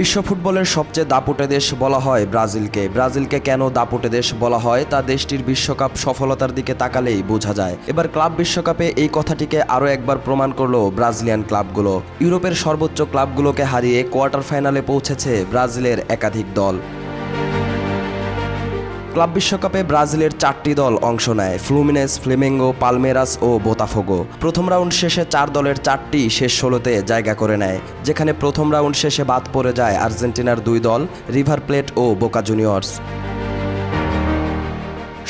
বিশ্ব ফুটবলের সবচেয়ে দাপুটে দেশ বলা হয় ব্রাজিলকে। ব্রাজিলকে কেন দাপুটে দেশ বলা হয় তা দেশটির বিশ্বকাপ সফলতার দিকে তাকালেই বোঝা যায়। এবার ক্লাব বিশ্বকাপে এই কথাটিকে আরও একবার প্রমাণ করল ব্রাজিলিয়ান ক্লাবগুলো। ইউরোপের সর্বোচ্চ ক্লাবগুলোকে হারিয়ে কোয়ার্টার ফাইনালে পৌঁছেছে ব্রাজিলের একাধিক দল। ক্লাব বিশ্বকাপে ব্রাজিলের চারটি দল অংশ নেয়, ফ্লুমিনেস, ফ্লেমেঙ্গো, পালমেরাস ও বোতাফোগো। প্রথম রাউন্ড শেষে চার দলের চারটি শেষ ষোলোতে জায়গা করে নেয়, যেখানে প্রথম রাউন্ড শেষে বাদ পড়ে যায় আর্জেন্টিনার দুই দল, রিভার প্লেট ও বোকা জুনিয়র্স।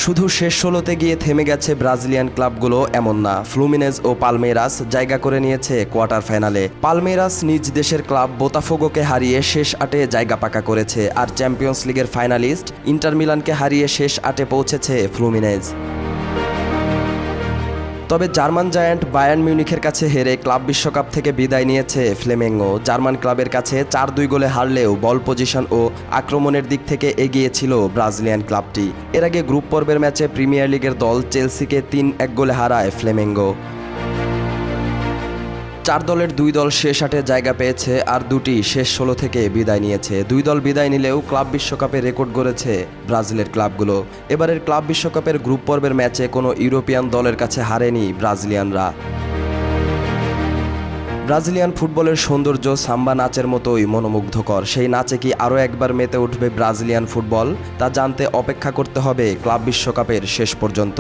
শুধু শেষ ষোলোতে গিয়ে থেমে গেছে ব্রাজিলিয়ান ক্লাবগুলো এমন না। ফ্লুমিনেজ ও পালমেরাস জায়গা করে নিয়েছে কোয়ার্টার ফাইনালে। পালমেরাস নিজ দেশের ক্লাব বোতাফোগোকে হারিয়ে শেষ আটে জায়গা পাকা করেছে, আর চ্যাম্পিয়ন্স লিগের ফাইনালিস্ট ইন্টারমিলানকে হারিয়ে শেষ আটে পৌঁছেছে ফ্লুমিনেজ। তবে জার্মান জায়ান্ট বায়ান মিউনিখের কাছে হেরে ক্লাব বিশ্বকাপ থেকে বিদায় নিয়েছে ফ্লেমেঙ্গো। জার্মান ক্লাবের কাছে চার দুই গোলে হারলেও বল পজিশন ও আক্রমণের দিক থেকে এগিয়ে ছিল ব্রাজিলিয়ান ক্লাবটি। এর আগে গ্রুপ পর্বের ম্যাচে প্রিমিয়ার লিগের দল চেলসিকে তিন এক গোলে হারায় ফ্লেমেঙ্গো। চার দলের দুই দল শেষ আটে জায়গা পেয়েছে আর দুটি শেষ ষোলো থেকে বিদায় নিয়েছে। দুই দল বিদায় নিলেও ক্লাব বিশ্বকাপে রেকর্ড গড়েছে ব্রাজিলের ক্লাবগুলো। এবারের ক্লাব বিশ্বকাপের গ্রুপ পর্বের ম্যাচে কোনো ইউরোপিয়ান দলের কাছে হারেনি ব্রাজিলিয়ানরা। ব্রাজিলিয়ান ফুটবলের সৌন্দর্য সাম্বা নাচের মতোই মনোমুগ্ধকর। সেই নাচে কি আরও একবার মেতে উঠবে ব্রাজিলিয়ান ফুটবল? তা জানতে অপেক্ষা করতে হবে ক্লাব বিশ্বকাপের শেষ পর্যন্ত।